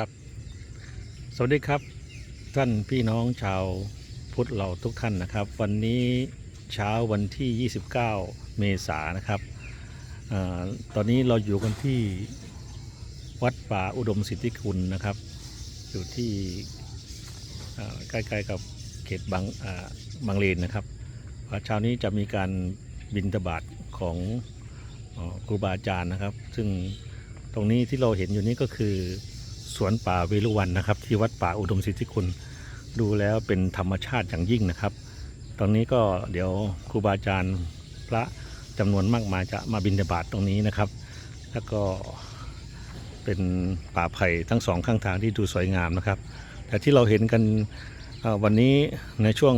ครับ สวัสดีครับ ท่านพี่น้องชาวพุทธเราทุกท่านนะครับ วันนี้เช้าวันที่ 29 เมษายนนะครับอตอนนี้เราอยู่กันที่วัดป่าอุดมสิทธิคุณนะครับ อยู่ที่ใกล้ๆกับเขตบางบางเลนนะครับเช้านี้จะมีการบินตบาตของอครูบาอาจารย์นะครับ ซึ่งตรงนี้ที่เราเห็นอยู่นี้ก็คือ สวนป่าเวรุวันนะครับ ที่วัดป่าอุดมสิทธิคุณดูแล้วเป็นธรรมชาติอย่างยิ่งนะครับตรงนี้ก็เดี๋ยวครูบาอาจารย์พระจำนวนมากมายจะมาบิณฑบาตตรงนี้นะครับ แล้วก็เป็นป่าไผ่ทั้งสองข้างทางที่ดูสวยงามนะครับ แต่ที่เราเห็นกันวันนี้ในช่วง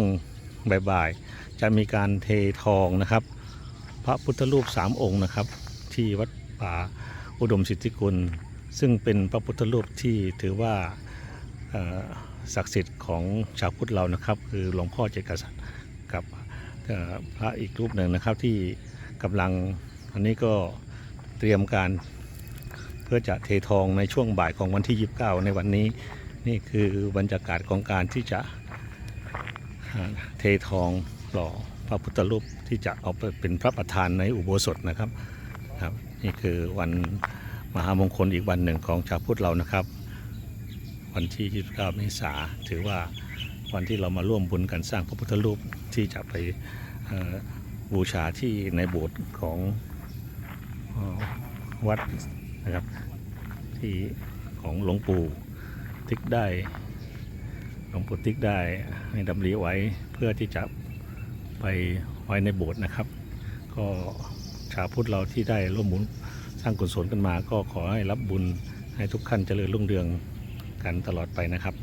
บ่ายๆจะมีการเททองนะครับ พระพุทธรูปสามองค์นะครับ ที่วัดป่าอุดมสิทธิคุณ ซึ่งเป็นพระพุทธรูปที่ถือว่าศักดิ์สิทธิ์ของชาวพุทธเรานะครับ คือหลวงพ่อเจกษัตริย์กับพระอีกรูปหนึ่งนะครับที่กำลังอันนี้ก็เตรียมการเพื่อจะเททองในช่วงบ่ายของวันที่ 29 ในวันนี้ นี่คือบรรยากาศของการที่จะเททองหล่อพระพุทธรูปที่จะเอาไปเป็นพระประธานในอุโบสถนะครับครับ นี่คือวัน หามงคลอีกวันหนึ่งของชาวพุทธเรานะครับ วันที่ 29 เมษาถือว่าวันที่เรามาร่วมบุญกันสร้างพระพุทธรูปที่จะไปบูชาที่ในโบสถ์ของอวัดนะครับที่ของหลวงปู่ติ๊กได้หลวงปู่ติ๊กได้ให้ดำริไว้เพื่อที่จะไปไว้ในโบสถ์นะครับ ก็ชาวพุทธเราที่ได้ร่วมบุญ ร้างกุศลกันมา ก็ขอให้รับบุญให้ทุกขั้นเจริญรุ่งเรืองกันตลอดไปนะครับ